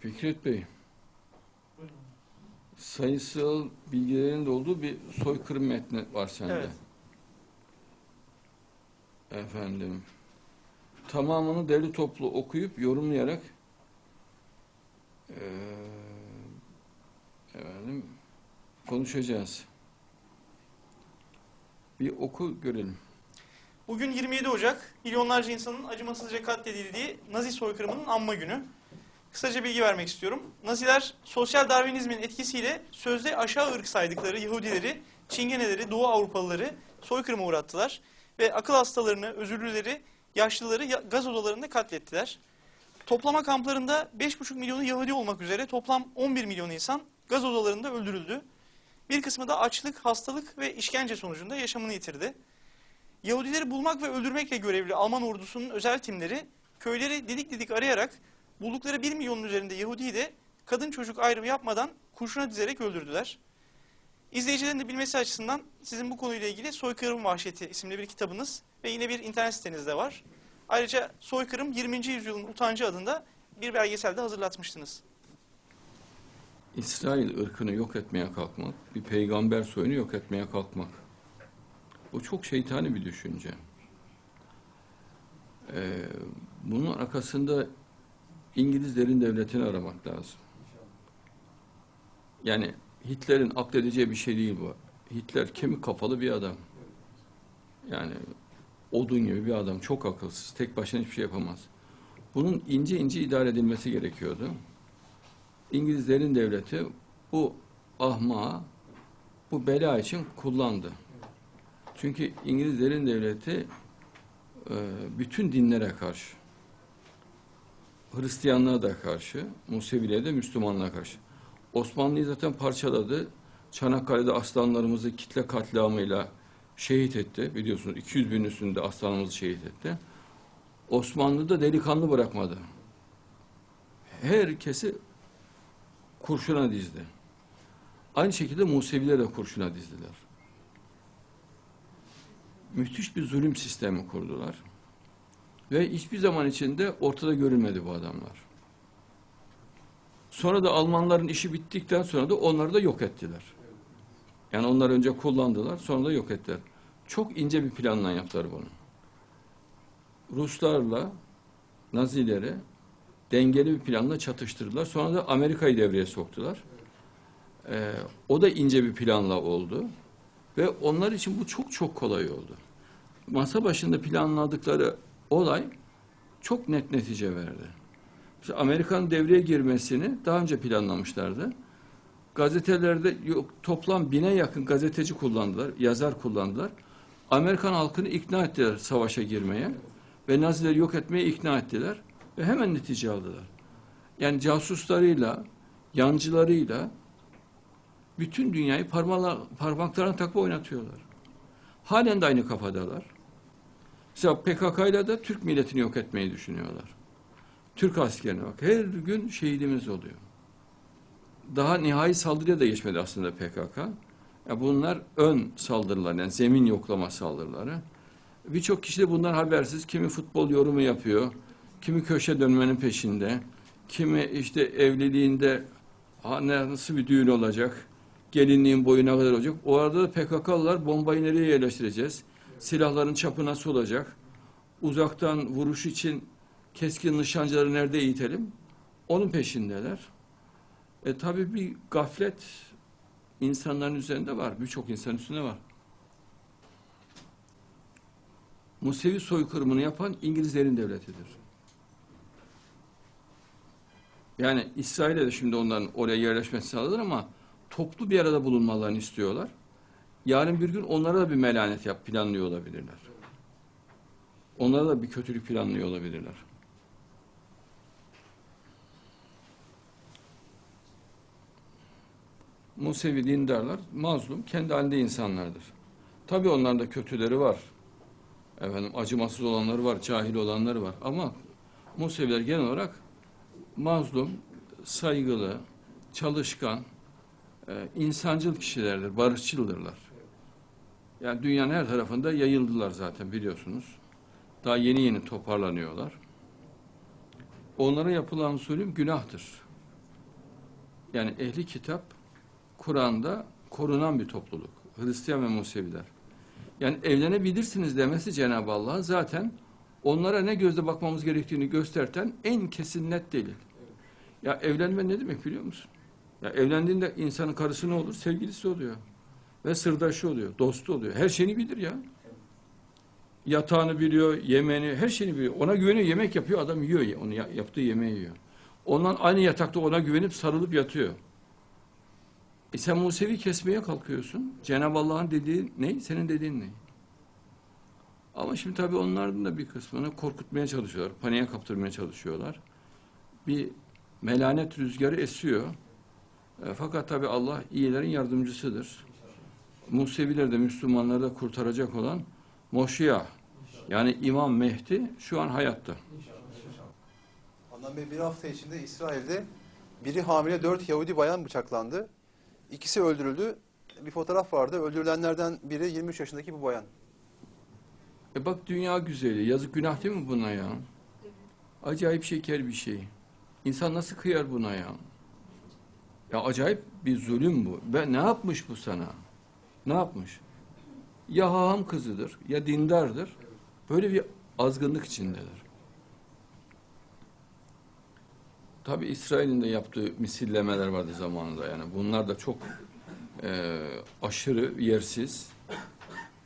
Fikret Bey, sayısal bilgilerin de olduğu bir soykırım metni var sende. Evet. Efendim, tamamını deli toplu okuyup yorumlayarak eee, efendim konuşacağız. Bir oku görelim. Bugün 27 Ocak, milyonlarca insanın acımasızca katledildiği Nazi soykırımının anma günü. Kısaca bilgi vermek istiyorum. Naziler sosyal Darwinizmin etkisiyle sözde aşağı ırk saydıkları Yahudileri, Çingeneleri, Doğu Avrupalıları soykırıma uğrattılar. Ve akıl hastalarını, özürlüleri, yaşlıları ya- gaz odalarında katlettiler. Toplama kamplarında 5,5 milyonu Yahudi olmak üzere toplam 11 milyon insan gaz odalarında öldürüldü. Bir kısmı da açlık, hastalık ve işkence sonucunda yaşamını yitirdi. Yahudileri bulmak ve öldürmekle görevli Alman ordusunun özel timleri köyleri didik didik arayarak buldukları 1 milyonun üzerinde Yahudi'yi de kadın çocuk ayrımı yapmadan kurşuna dizerek öldürdüler. İzleyicilerin de bilmesi açısından sizin bu konuyla ilgili Soykırım Vahşeti isimli bir kitabınız ve yine bir internet siteniz de var. Ayrıca Soykırım 20. Yüzyılın Utancı adında bir belgesel de hazırlatmıştınız. İsrail ırkını yok etmeye kalkmak, bir peygamber soyunu yok etmeye kalkmak. Bu çok şeytani bir düşünce. Ee, bunun arkasında İngilizlerin devletini aramak lazım. Yani Hitler'in akledeceği bir şey değil bu. Hitler kemik kafalı bir adam. Yani odun gibi bir adam. Çok akılsız. Tek başına hiçbir şey yapamaz. Bunun ince ince idare edilmesi gerekiyordu. İngilizlerin devleti bu ahmağı bu bela için kullandı. Çünkü İngilizlerin devleti e, bütün dinlere karşı, Hristiyanlığa da karşı, Museviliğe de Müslümanlığa karşı. Osmanlı'yı zaten parçaladı. Çanakkale'de aslanlarımızı kitle katliamıyla şehit etti. Biliyorsunuz 200 bin üstünde aslanımızı şehit etti. Osmanlı da delikanlı bırakmadı. Herkesi kurşuna dizdi. Aynı şekilde Museviler de kurşuna dizdiler. Müthiş bir zulüm sistemi kurdular. Ve hiçbir zaman içinde ortada görülmedi bu adamlar. Sonra da Almanların işi bittikten sonra da onları da yok ettiler. Yani onlar önce kullandılar, sonra da yok ettiler. Çok ince bir planla yaptılar bunu. Ruslarla Nazileri dengeli bir planla çatıştırdılar. Sonra da Amerika'yı devreye soktular. Ee, o da ince bir planla oldu. Ve onlar için bu çok çok kolay oldu. Masa başında planladıkları olay çok net netice verdi. İşte Amerika'nın devreye girmesini daha önce planlamışlardı. Gazetelerde yok, toplam bine yakın gazeteci kullandılar, yazar kullandılar. Amerikan halkını ikna ettiler savaşa girmeye ve Nazileri yok etmeye ikna ettiler ve hemen netice aldılar. Yani casuslarıyla, yancılarıyla bütün dünyayı parmala, parmaklarına takıp oynatıyorlar. Halen de aynı kafadalar. Mesela PKK ile de Türk milletini yok etmeyi düşünüyorlar. Türk askerine bak. Her gün şehidimiz oluyor. Daha nihai saldırıya da geçmedi aslında PKK. Ya bunlar ön saldırılar yani zemin yoklama saldırıları. Birçok kişi de bundan habersiz. Kimi futbol yorumu yapıyor, kimi köşe dönmenin peşinde, kimi işte evliliğinde nasıl bir düğün olacak, gelinliğin boyu ne kadar olacak. O arada da PKK'lılar bombayı nereye yerleştireceğiz, silahların çapı nasıl olacak, uzaktan vuruş için keskin nişancıları nerede eğitelim, onun peşindeler. E tabi bir gaflet insanların üzerinde var, birçok insan üstünde var. Musevi soykırımını yapan İngilizlerin devletidir. Yani İsrail'e de şimdi onların oraya yerleşmesi sağlanır ama toplu bir arada bulunmalarını istiyorlar. Yarın bir gün onlara da bir melanet yap planlıyor olabilirler. Onlara da bir kötülük planlıyor olabilirler. Musevi dindarlar mazlum, kendi halinde insanlardır. Tabii onların da kötüleri var. Efendim acımasız olanları var, cahil olanları var. Ama Museviler genel olarak mazlum, saygılı, çalışkan, e, insancıl kişilerdir, barışçıldırlar. Yani dünyanın her tarafında yayıldılar zaten biliyorsunuz. Daha yeni yeni toparlanıyorlar. Onlara yapılan zulüm günahtır. Yani ehli kitap Kur'an'da korunan bir topluluk. Hristiyan ve Museviler. Yani evlenebilirsiniz demesi Cenab-ı Allah zaten onlara ne gözle bakmamız gerektiğini gösterten en kesin net delil. Ya evlenme ne demek biliyor musun? Ya evlendiğinde insanın karısı ne olur? Sevgilisi oluyor. Ve sırdaşı oluyor, dostu oluyor. Her şeyini bilir ya. Yatağını biliyor, yemeğini, her şeyini biliyor. Ona güveniyor, yemek yapıyor, adam yiyor. Onu ya- yaptığı yemeği yiyor. Ondan aynı yatakta ona güvenip sarılıp yatıyor. E sen Musevi kesmeye kalkıyorsun. Cenab-ı Allah'ın dediği ne? Senin dediğin ne? Ama şimdi tabii onların da bir kısmını korkutmaya çalışıyorlar. Paniğe kaptırmaya çalışıyorlar. Bir melanet rüzgarı esiyor. E, fakat tabii Allah iyilerin yardımcısıdır. Museviler de Müslümanları da kurtaracak olan Moşiyah yani İmam Mehdi şu an hayatta. Adnan Bey bir hafta içinde İsrail'de biri hamile dört Yahudi bayan bıçaklandı. İkisi öldürüldü. Bir fotoğraf vardı. Öldürülenlerden biri 23 yaşındaki bu bayan. E bak dünya güzeli. Yazık günah değil mi buna ya? Acayip şeker bir şey. İnsan nasıl kıyar buna ya? Ya acayip bir zulüm bu. Ve ne yapmış bu sana? Ne yapmış? Ya haham kızıdır, ya dindardır. Böyle bir azgınlık içindeler. Tabi İsrail'in de yaptığı misillemeler vardı zamanında yani. Bunlar da çok e, aşırı yersiz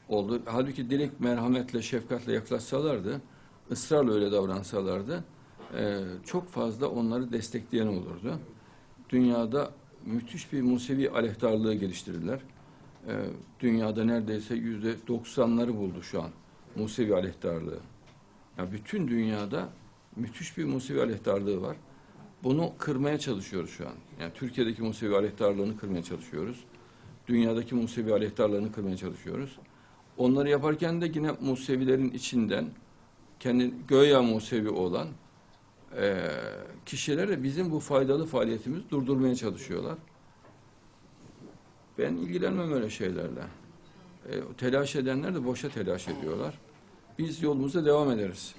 oldu. Halbuki direkt merhametle, şefkatle yaklaşsalardı, ısrarla öyle davransalardı, e, çok fazla onları destekleyen olurdu. Dünyada müthiş bir Musevi aleyhtarlığı geliştirdiler. E, dünyada neredeyse yüzde doksanları buldu şu an Musevi aleyhtarlığı. Yani bütün dünyada müthiş bir Musevi aleyhtarlığı var. Bunu kırmaya çalışıyoruz şu an. Yani Türkiye'deki Musevi aleyhtarlığını kırmaya çalışıyoruz. Dünyadaki Musevi aleyhtarlığını kırmaya çalışıyoruz. Onları yaparken de yine Musevilerin içinden kendi göya Musevi olan eee kişilere bizim bu faydalı faaliyetimizi durdurmaya çalışıyorlar. Ben ilgilenmem öyle şeylerle. E, telaş edenler de boşa telaş ediyorlar. Biz yolumuza devam ederiz.